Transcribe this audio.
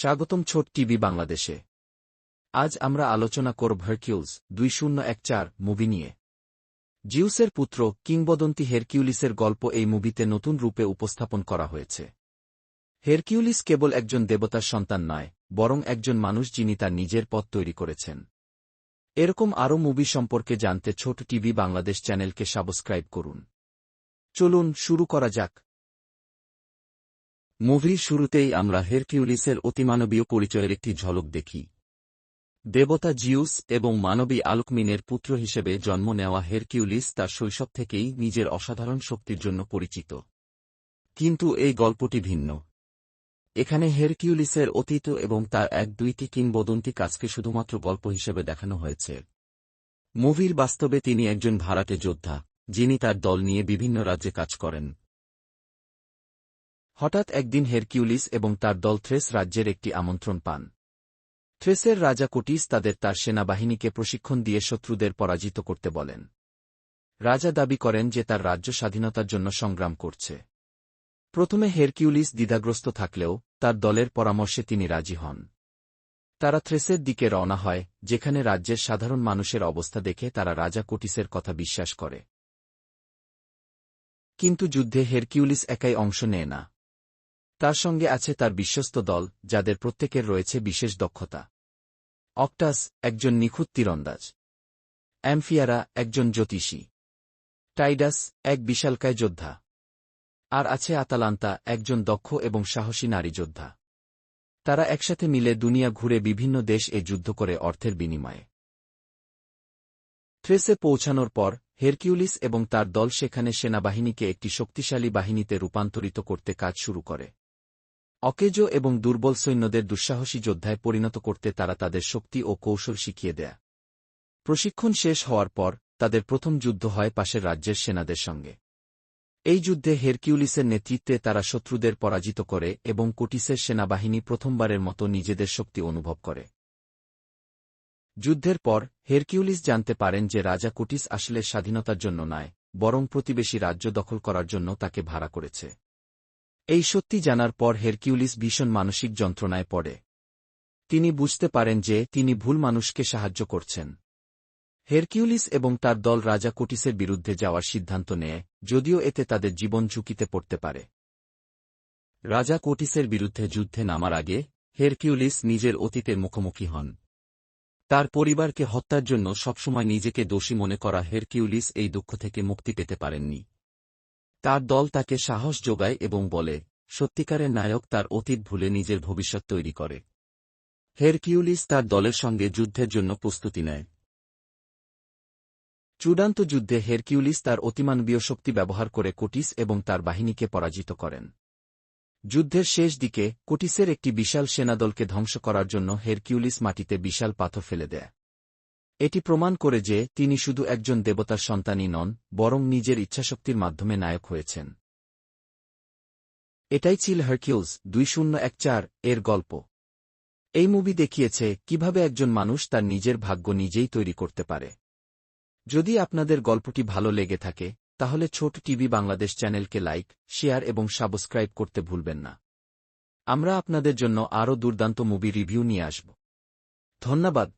স্বাগতম ছোট টিভি বাংলাদেশে। আজ আমরা আলোচনা করব হারকিউলস দুই শূন্য এক চার মুভি নিয়ে। জিউসের পুত্র কিংবদন্তি হেরকিউলিসের গল্প এই মুভিতে নতুন রূপে উপস্থাপন করা হয়েছে। হেরকিউলিস কেবল একজন দেবতার সন্তান নয়, বরং একজন মানুষ যিনি তার নিজের পথ তৈরি করেছেন। এরকম আরও মুভি সম্পর্কে জানতে ছোট টিভি বাংলাদেশ চ্যানেলকে সাবস্ক্রাইব করুন। চলুন শুরু করা যাক। মুভির শুরুতেই আমরা হেরকিউলিসের অতিমানবীয় পরিচয়ের একটি ঝলক দেখি। দেবতা জিউস এবং মানবী আলুকমিনের পুত্র হিসেবে জন্ম নেওয়া হেরকিউলিস তার শৈশব থেকেই নিজের অসাধারণ শক্তির জন্য পরিচিত। কিন্তু এই গল্পটি ভিন্ন। এখানে হেরকিউলিসের অতীত এবং তার এক দুইটি কিংবদন্তি কাজকে শুধুমাত্র গল্প হিসেবে দেখানো হয়েছে। মুভির বাস্তবে তিনি একজন ভাড়াটে যোদ্ধা, যিনি তার দল নিয়ে বিভিন্ন রাজ্যে কাজ করেন। হঠাৎ একদিন হেরকিউলিস এবং তার দল থ্রেস রাজ্যের একটি আমন্ত্রণ পান। থ্রেসের রাজা কোটিস তাদের তার সেনাবাহিনীকে প্রশিক্ষণ দিয়ে শত্রুদের পরাজিত করতে বলেন। রাজা দাবি করেন যে তার রাজ্য স্বাধীনতার জন্য সংগ্রাম করছে। প্রথমে হেরকিউলিস দ্বিধাগ্রস্ত থাকলেও, তার দলের পরামর্শে তিনি রাজি হন। তারা থ্রেসের দিকে রওনা হয়, যেখানে রাজ্যের সাধারণ মানুষের অবস্থা দেখে তারা রাজা কোটিসের কথা বিশ্বাস করে। কিন্তু যুদ্ধে হেরকিউলিস একাই অংশ নেয় না। তার সঙ্গে আছে তার বিশ্বস্ত দল, যাদের প্রত্যেকের রয়েছে বিশেষ দক্ষতা। অক্টাস, একজন নিখুঁত তীরন্দাজ। অ্যামফিয়ারা, একজন জ্যোতিষী। টাইডাস, এক বিশালকায় যোদ্ধা। আর আছে আতালান্তা, একজন দক্ষ এবং সাহসী নারী যোদ্ধা। তারা একসাথে মিলে দুনিয়া ঘুরে বিভিন্ন দেশ এ যুদ্ধ করে অর্থের বিনিময়ে। থ্রেসে পৌঁছানোর পর, হেরকিউলিস এবং তার দল সেখানে সেনাবাহিনীকে একটি শক্তিশালী বাহিনীতে রূপান্তরিত করতে কাজ শুরু করে। অকেজো এবং দুর্বল সৈন্যদের দুঃসাহসী যোদ্ধায় পরিণত করতে তারা তাদের শক্তি ও কৌশল শিখিয়ে দেয়। প্রশিক্ষণ শেষ হওয়ার পর, তাদের প্রথম যুদ্ধ হয় পাশের রাজ্যের সেনাদের সঙ্গে। এই যুদ্ধে হেরকিউলিসের নেতৃত্বে তারা শত্রুদের পরাজিত করে এবং কোটিসের সেনাবাহিনী প্রথমবারের মতো নিজেদের শক্তি অনুভব করে। যুদ্ধের পর, হেরকিউলিস জানতে পারেন যে রাজা কুটিস আসলে স্বাধীনতার জন্য নয়, বরং প্রতিবেশী রাজ্য দখল করার জন্য তাকে ভাড়া করেছে। এই সত্যি জানার পর হেরকিউলিস ভীষণ মানসিক যন্ত্রণায় পড়ে। তিনি বুঝতে পারেন যে তিনি ভুল মানুষকে সাহায্য করছেন। হেরকিউলিস এবং তার দল রাজা কোটিসের বিরুদ্ধে যাওয়ার সিদ্ধান্ত নেয়, যদিও এতে তাদের জীবন ঝুঁকিতে পড়তে পারে। রাজা কোটিসের বিরুদ্ধে যুদ্ধে নামার আগে, হেরকিউলিস নিজের অতীতের মুখোমুখি হন। তার পরিবারকে হত্যার জন্য সবসময় নিজেকে দোষী মনে করা হেরকিউলিস এই দুঃখ থেকে মুক্তি পেতে পারেননি। তার দল তাকে সাহস যোগায় এবং বলে, সত্যিকারের নায়ক তার অতীত ভুলে নিজের ভবিষ্যৎ তৈরি করে। হেরকিউলিস তার দলের সঙ্গে যুদ্ধের জন্য প্রস্তুতি নেয়। চূড়ান্ত যুদ্ধে হেরকিউলিস তার অতিমানবীয় শক্তি ব্যবহার করে কোটিস এবং তার বাহিনীকে পরাজিত করেন। যুদ্ধের শেষ দিকে কোটিসের একটি বিশাল সেনাদলকে ধ্বংস করার জন্য হেরকিউলিস মাটিতে বিশাল পাথর ফেলে দেয়। এটি প্রমাণ করে যে তিনি শুধু একজন দেবতার সন্তানই নন, বরং নিজের ইচ্ছাশক্তির মাধ্যমে নায়ক হয়েছেন। এটাই ছিল হারকিউলস দুই শূন্য এক চার এর গল্প। এই মুভি দেখিয়েছে কীভাবে একজন মানুষ তার নিজের ভাগ্য নিজেই তৈরি করতে পারে। যদি আপনাদের গল্পটি ভালো লেগে থাকে, তাহলে ছোট টিভি বাংলাদেশ চ্যানেলকে লাইক, শেয়ার এবং সাবস্ক্রাইব করতে ভুলবেন না। আমরা আপনাদের জন্য আরও দুর্দান্ত মুভি রিভিউ নিয়ে আসব। ধন্যবাদ।